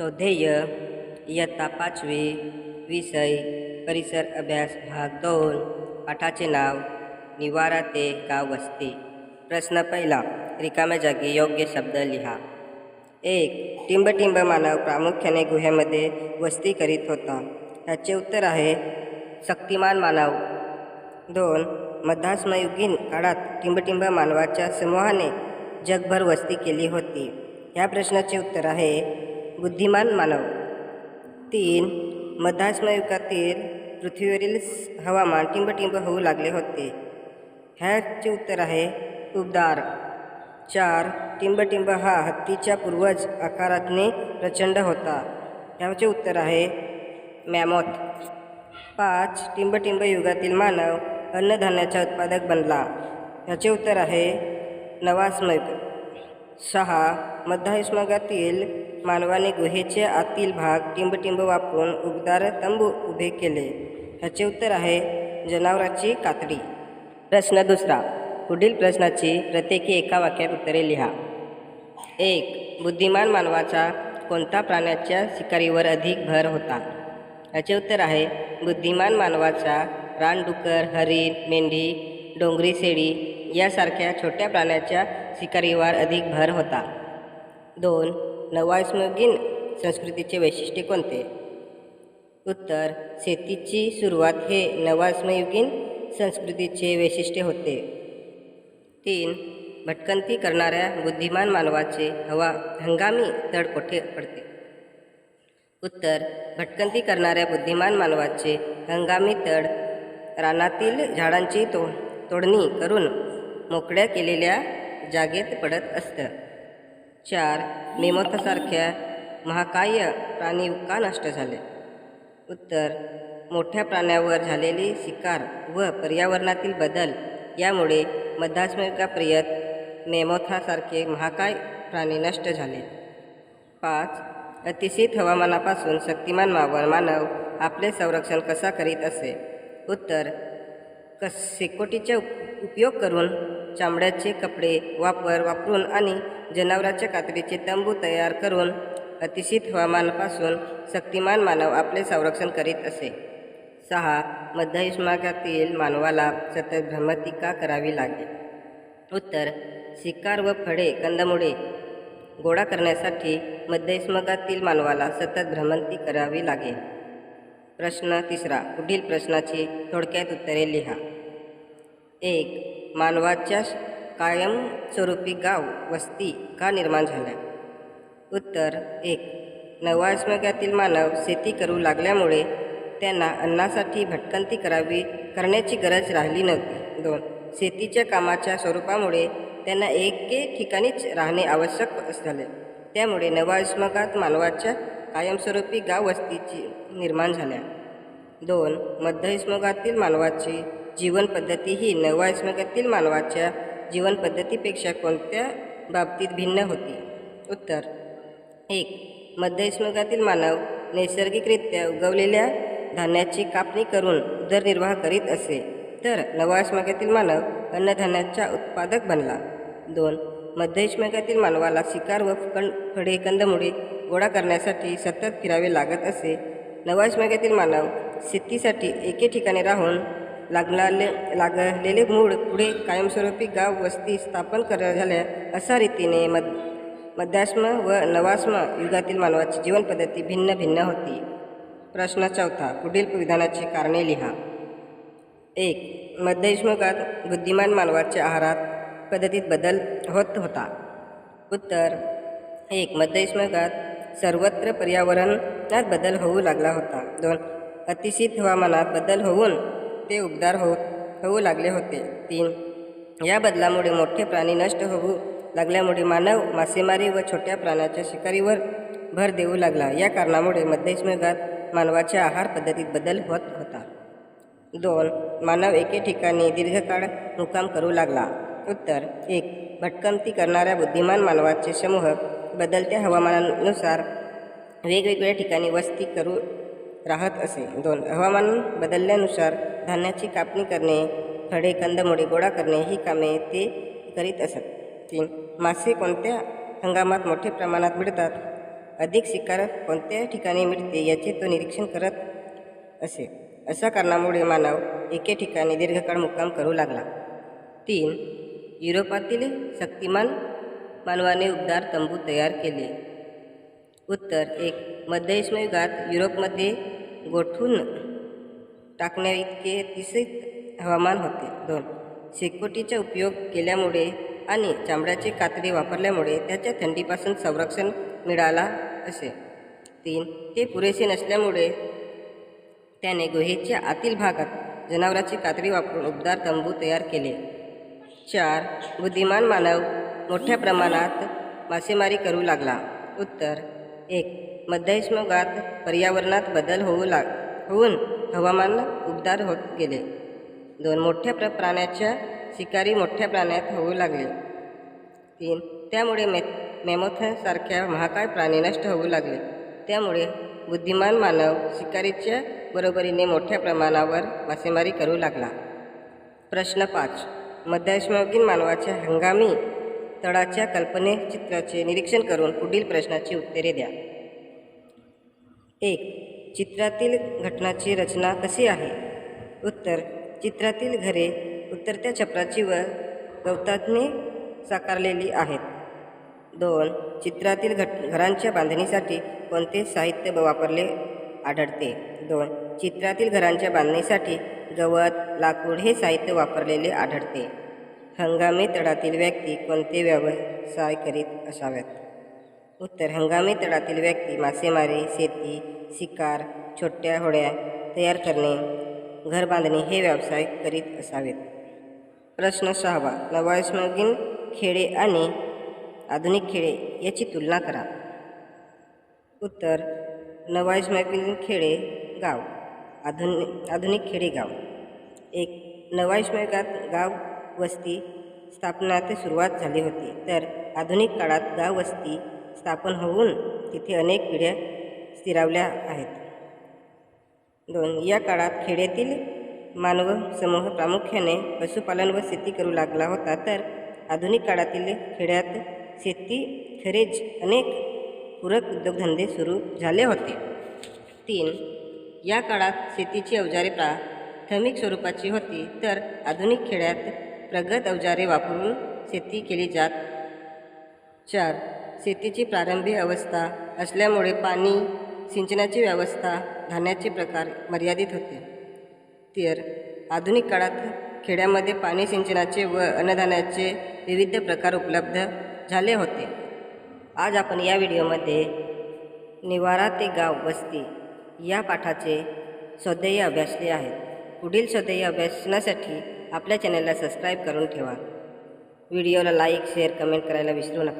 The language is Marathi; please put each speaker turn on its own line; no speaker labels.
स्वाध्येय इयत्ता पाचवी विषय परिसर अभ्यास भाग दोन पाठाचे नाव निवारा ते गाव वस्ती. प्रश्न पहिला रिकाम्या जागी योग्य शब्द लिहा. एक टिंबटिंब मानव प्रामुख्याने गुहेमध्ये वस्ती करीत होता. ह्याचे उत्तर आहे शक्तिमान मानव. दोन मध्यास्मयुगीन काळात टिंबटिंब मानवाच्या समूहाने जगभर वस्ती केली होती. ह्या प्रश्नाचे उत्तर आहे बुद्धिमान मानव. तीन मध्याश्मयुगातील पृथ्वीवरील हवामान टिंबटिंब होऊ लागले होते. ह्याचे उत्तर आहे उबदार. चार टिंबटिंब हा हत्तीच्या पूर्वज आकारातने प्रचंड होता. ह्याचे उत्तर आहे मॅमोथ. पाच टिंबटिंब युगातील मानव अन्नधान्याचा उत्पादक बनला. ह्याचे उत्तर आहे नवास्मग सहा मध्यायुष्मगातील मानवाने गुहेचे आतील भाग टिंबटिंब वापरून उबदार तंबू उभे केले. ह्याचे उत्तर आहे जनावराची कातडी. प्रश्न दुसरा. पुढील प्रश्नाची प्रत्येकी एका वाक्यात उत्तरे लिहा. एक. बुद्धिमान मानवाचा कोणता प्राण्याच्या शिकारीवर अधिक भर होता? याचे उत्तर आहे बुद्धिमान मानवाचा रानडुकर हरिण मेंढी डोंगरी शेळी यासारख्या छोट्या प्राण्याच्या शिकारीवर अधिक भर होता. दोन. नवास्मगीन संस्कृतीचे वैशिष्ट्य कोणते? उत्तर शेतीची सुरुवात हे नवास्मयुगीन संस्कृतीचे वैशिष्ट्य होते. तीन भटकंती करणाऱ्या बुद्धिमान मानवाचे हवा हंगामी तड कोठे पडते. उत्तर भटकंती करणाऱ्या बुद्धिमान मानवाचे हंगामी तड रानातील झाडांची तो तोडणी करून मोकळ्या केलेल्या जागेत पडत असतं. चार मेमोथसारख्या महाकाय प्राणी का नष्ट झाले? उत्तर मोठ्या प्राण्यावर झालेली शिकार व पर्यावरणातील बदल यामुळे मध्याश्मयुगाप्रियत मेमोथासारखे महाकाय प्राणी नष्ट झाले. पाच अतिशीत हवामानापासून शक्तिमान मावळ मानव आपले संरक्षण कसा करीत असे? उत्तर कस शेकोटीचा उप- उपयोग करून चामड्याचे कपडे वापर वापरून आणि जनावरांच्या कातडीचे तंबू तयार करून अतिशीत हवामानापासून शक्तिमान मानव आपले संरक्षण करीत असे. सहा मध्ययुष्मागातील मानवाला सतत भ्रमतिका करावी लागली. उत्तर शिकार व फळे कंदमुळे गोळा करण्यासाठी मध्ययुष्मागातील मानवाला सतत भ्रमंती करावी लागेल. प्रश्न तिसरा पुढील प्रश्नाची थोडक्यात उत्तरे लिहा. एक मानवाच्या कायमस्वरूपी गाव वस्ती का निर्माण झाल्या उत्तर एक. नवाश्मगातील मानव शेती करू लागल्यामुळे त्यांना अन्नासाठी भटकंती करावी करण्याची गरज राहिली नव्हती. दोन. शेतीच्या कामाच्या स्वरूपामुळे त्यांना एके ठिकाणीच राहणे आवश्यक झाले. त्यामुळे नवाश्मगात मानवाच्या कायमस्वरूपी गाव वस्तीची निर्माण झाल्या. दोन. मध्ययुष्मगातील मानवाची जीवनपद्धती ही नवयुष्मगातील मानवाच्या जीवनपद्धतीपेक्षा कोणत्या बाबतीत भिन्न होती? उत्तर एक मध्ययुष्मगातील मानव नैसर्गिकरित्या उगवलेल्या धान्याची कापणी करून उदरनिर्वाह करीत असे. तर नवाश्मगातील मानव अन्नधान्याचा उत्पादक बनला. दोन मध्ययुष्मगातील मानवाला शिकार व कण फळे कंदमुळे गोळा करण्यासाठी सतत फिरावे लागत असे. नवाश्मगातील मानव शेतीसाठी एके ठिकाणी राहून लागलाले लागलेले मूळ पुढे कायमस्वरूपी गाव वस्ती स्थापन कर झाल्या अशा रीतीने मद मध्याश्म व नवास्म युगातील मानवाची जीवनपद्धती भिन्न भिन्न होती. प्रश्न चौथा पुढील विधानाची कारणे लिहा. एक मध्ययुष्मकात बुद्धिमान मानवाच्या आहारात पद्धतीत बदल होत होता. उत्तर एक मध्ययुष्मकात सर्वत्र पर्यावरणात बदल होऊ लागला होता. दोन अतिशीत हवामानात बदल होऊन ते उबदार हो होऊ लागले होते. तीन. या बदलामुळे मोठे प्राणी नष्ट होऊ लागल्यामुळे मानव मासेमारी व छोट्या प्राण्याच्या शिकारीवर भर देऊ लागला. या कारणामुळे मध्ययुष्मकात मानवाच्या आहार पद्धतीत बदल होत होता. दोन. मानव एके ठिकाणी दीर्घकाळ मुक्काम करू लागला. उत्तर. एक. भटकंती करणाऱ्या बुद्धिमान मानवाचे समूह बदलत्या हवामानानुसार वेगवेगळ्या ठिकाणी वस्ती करू राहत असे. दोन हवामान बदलल्यानुसार धान्याची कापणी करणे फळे कंदमुळे गोळा करणे ही कामे ते करीत असत. तीन मासे कोणत्या हंगामात मोठ्या प्रमाणात मिळतात? अधिक शिकार कोणत्या ठिकाणी मिळते याचे तो निरीक्षण करत असे. अशा कारणामुळे मानव एके ठिकाणी दीर्घकाळ मुक्काम करू लागला. तीन युरोपातील शक्तिमान मानवाने उबदार तंबू तयार केले. उत्तर एक मध्ययुष्म युगात युरोपमध्ये गोठून टाकण्याइतके तिसरीत हवामान होते. दोन शेकोटीचा उपयोग केल्यामुळे आणि चामड्याचे कातडी वापरल्यामुळे त्याच्या थंडीपासून संरक्षण मिळाला असे. तीन ते पुरेसे नसल्यामुळे त्याने गुहेच्या आतील भागात जनावराची कातडी वापरून उबदार तंबू तयार केले. चार बुद्धिमान मानव मोठ्या प्रमाणात मासेमारी करू लागला. उत्तर एक मध्ययुष्मयुगात पर्यावरणात बदल होऊ लाग होऊन हवामान उबदार होत गेले. दोन मोठ्या प्र प्राण्याच्या शिकारी मोठ्या प्राण्यात होऊ लागले. तीन त्यामुळे मे मेमोथसारख्या महाकाय प्राणी नष्ट होऊ लागले. त्यामुळे बुद्धिमान मानव शिकारीच्या बरोबरीने मोठ्या प्रमाणावर मासेमारी करू लागला. प्रश्न पाच मध्ययुष्मयुगीन मानवाच्या हंगामी तळाच्या कल्पने चित्राचे निरीक्षण करून पुढील प्रश्नाची उत्तरे द्या. एक चित्रातील घटनाची रचना कशी आहे? उत्तर चित्रातील घरे उतरत्या छपराची व गवताने साकारलेली आहेत. दोन चित्रातील घट घरांच्या बांधणीसाठी कोणते साहित्य वापरले आढळते? दोन चित्रातील घरांच्या बांधणीसाठी गवत लाकूड हे साहित्य वापरलेले आढळते. हंगामी तळातील व्यक्ती कोणते व्यवसाय करीत असाव्यात उत्तर हंगामी तळातील व्यक्ती मासेमारी शेती शिकार छोट्या होड्या तयार करणे घर बांधणे हे व्यवसाय करीत असावेत. प्रश्न सहावा नवाश्मगीन खेडे आणि आधुनिक खेडे याची तुलना करा. उत्तर नवाश्मगीन खेडे गाव आधुनिक आधुनिक खेडे गाव. एक नवाश्मयुगात गाव वस्ती स्थापनात सुरुवात झाली होती तर आधुनिक काळात गाव वस्ती स्थापन होऊन तिथे अनेक पिढ्या स्थिरावल्या आहेत. दोन या काळात खेड्यातील मानव समूह प्रामुख्याने पशुपालन व शेती करू लागला होता. तर आधुनिक काळातील खेड्यात शेती खरेच अनेक पूरक उद्योगधंदे सुरू झाले होते. तीन या काळात शेतीची अवजारे प्राथमिक स्वरूपाची होती. तर आधुनिक खेड्यात प्रगत अवजारे वापरून शेती केली जात. चार शेतीची प्रारंभी अवस्था असल्यामुळे पाणी सिंचनाची व्यवस्था धान्याचे प्रकार मर्यादित होते. तर आधुनिक काळात खेड्यामध्ये पाणी सिंचनाचे व अन्नधान्याचे विविध प्रकार उपलब्ध झाले होते. आज आपण या व्हिडिओमध्ये निवारा ते गाव वस्ती या पाठाचे स्वाध्याय अभ्यासले आहेत. पुढील स्वाध्याय अभ्यासनासाठी आपल्या चॅनलला सबस्क्राईब करून ठेवा. व्हिडिओला लाईक शेअर कमेंट करायला विसरू नका.